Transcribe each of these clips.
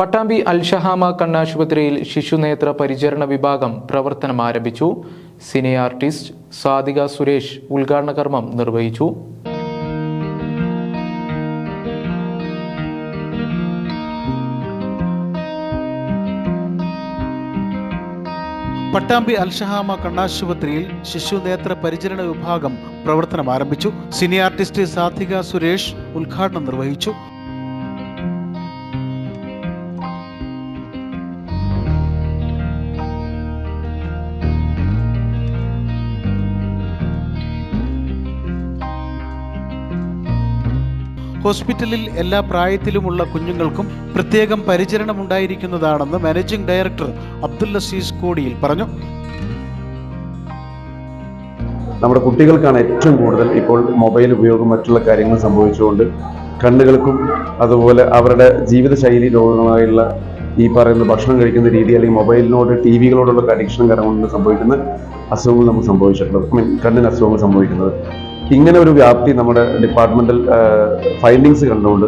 പട്ടാമ്പി അൽഷഹാമ കണ്ണാശുപത്രിയിൽ ശിശുനേത്ര പരിചരണ വിഭാഗം പ്രവർത്തനം ആരംഭിച്ചു. സിനി ആർട്ടിസ്റ്റ് സാദിക സുരേഷ് ഉദ്ഘാടന കർമ്മം നിർവഹിച്ചു. പട്ടാമ്പി അൽഷഹാമ കണ്ണാശുപത്രിയിൽ ശിശുനേത്ര പരിചരണ വിഭാഗം പ്രവർത്തനം ആരംഭിച്ചു. സിനി ആർട്ടിസ്റ്റ് സാധിക സുരേഷ് ഉദ്ഘാടനം നിർവഹിച്ചു. ഹോസ്പിറ്റലിൽ എല്ലാ പ്രായത്തിലുമുള്ള കുഞ്ഞുങ്ങൾക്കും പ്രത്യേകം പരിചരണം ഉണ്ടായിരിക്കുന്നതാണെന്ന് മാനേജിംഗ് ഡയറക്ടർ അബ്ദുൽ അസീസ് കോടിയിൽ പറഞ്ഞു. നമ്മുടെ കുട്ടികൾക്കാണ് ഏറ്റവും കൂടുതൽ ഇപ്പോൾ മൊബൈൽ ഉപയോഗം മറ്റുള്ള കാര്യങ്ങൾ സംഭവിച്ചുകൊണ്ട് കണ്ണുകൾക്കും അതുപോലെ അവരുടെ ജീവിതശൈലി രോഗങ്ങളായുള്ള ഈ പറയുന്ന ഭക്ഷണം കഴിക്കുന്ന രീതി അല്ലെങ്കിൽ മൊബൈലിനോട് ടി വികളോടുള്ള അഡിക്ഷൻ കാരണം സംഭവിക്കുന്ന അസുഖങ്ങൾ നമുക്ക് സംഭവിച്ചിട്ടുള്ളത്. ഐ മീൻ കണ്ണിന് അസുഖങ്ങൾ സംഭവിക്കുന്നത്. ഇങ്ങനെ ഒരു വ്യാപ്തി നമ്മുടെ ഡിപ്പാർട്ട്മെന്റൽ ഫൈൻഡിങ്സ് കണ്ടുകൊണ്ട്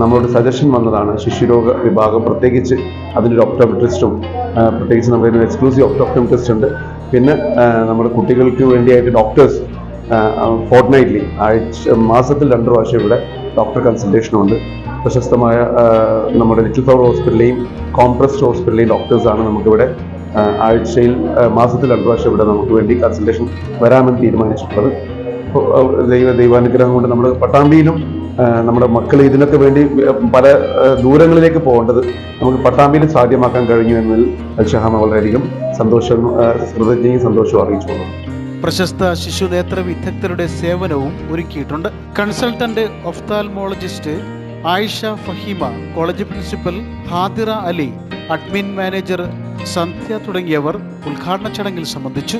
നമ്മളോട് സജഷൻ വന്നതാണ് ശിശുരോഗ വിഭാഗം പ്രത്യേകിച്ച് അതിനൊരു ഒപ്റ്റോമെട്രിസ്റ്റും പ്രത്യേകിച്ച് നമ്മുടെ എക്സ്ക്ലൂസീവ് ഒപ്റ്റോമെട്രിസ്റ്റ് ഉണ്ട്. പിന്നെ നമ്മുടെ കുട്ടികൾക്ക് വേണ്ടിയായിട്ട് ഡോക്ടേഴ്സ് ഫോർട്ട്നൈറ്റ്ലി ആഴ്ച മാസത്തിൽ രണ്ട് പ്രാവശ്യം ഇവിടെ ഡോക്ടർ കൺസൾട്ടേഷനുണ്ട് പ്രശസ്തമായ നമ്മുടെ ലിറ്റിൽ ഫ്ലവർ ഹോസ്പിറ്റലിലെയും കോംപ്രസ്ഡ് ഹോസ്പിറ്റലിലെയും ഡോക്ടേഴ്സാണ് നമുക്കിവിടെ ആഴ്ചയിൽ മാസത്തിൽ രണ്ട് പ്രാവശ്യം ഇവിടെ നമുക്ക് വേണ്ടി കൺസൾട്ടേഷൻ വരാമെന്ന് തീരുമാനിച്ചിട്ടുള്ളത്. ദൈവ ദൈവാനുഗ്രഹം കൊണ്ട് നമ്മൾ പട്ടാമ്പിയിലും നമ്മുടെ മക്കൾ ഇതിനൊക്കെ വേണ്ടി പല ദൂരങ്ങളിലേക്ക് പോകേണ്ടത് നമുക്ക് പട്ടാമ്പിയിൽ സാധ്യമാക്കാൻ കഴിഞ്ഞു എന്നതിൽ അൽഷഹാമ വളരെയധികം സന്തോഷം കൃതജ്ഞയും സന്തോഷവും അറിയിച്ചു പ്രശസ്ത പ്രശസ്ത ശിശുനേത്ര വിദഗ്ധരുടെ സേവനവും ഒരുക്കിയിട്ടുണ്ട്. Consultant ophthalmologist Ayisha Faheema college principal Hadira Ali admin manager Sandhya തുടങ്ങിയവർ ഉദ്ഘാടന ചടങ്ങിൽ സംബന്ധിച്ചു.